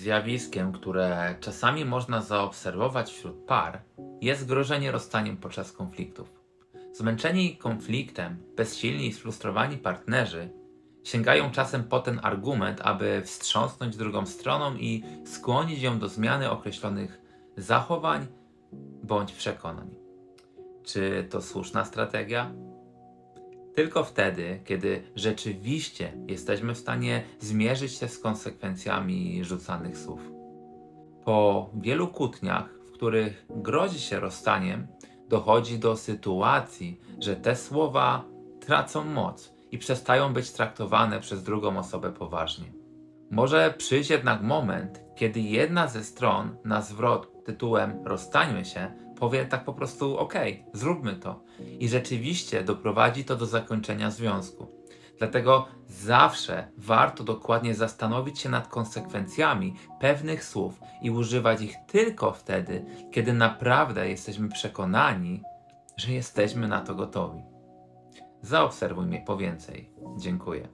Zjawiskiem, które czasami można zaobserwować wśród par, jest grożenie rozstaniem podczas konfliktów. Zmęczeni konfliktem, bezsilni i sfrustrowani partnerzy sięgają czasem po ten argument, aby wstrząsnąć drugą stroną i skłonić ją do zmiany określonych zachowań bądź przekonań. Czy to słuszna strategia? Tylko wtedy, kiedy rzeczywiście jesteśmy w stanie zmierzyć się z konsekwencjami rzucanych słów. Po wielu kłótniach, w których grozi się rozstaniem, dochodzi do sytuacji, że te słowa tracą moc i przestają być traktowane przez drugą osobę poważnie. Może przyjść jednak moment, kiedy jedna ze stron na zwrot tytułem rozstańmy się powie tak po prostu ok, zróbmy to i rzeczywiście doprowadzi to do zakończenia związku. Dlatego zawsze warto dokładnie zastanowić się nad konsekwencjami pewnych słów i używać ich tylko wtedy, kiedy naprawdę jesteśmy przekonani, że jesteśmy na to gotowi. Zaobserwuj mnie po więcej. Dziękuję.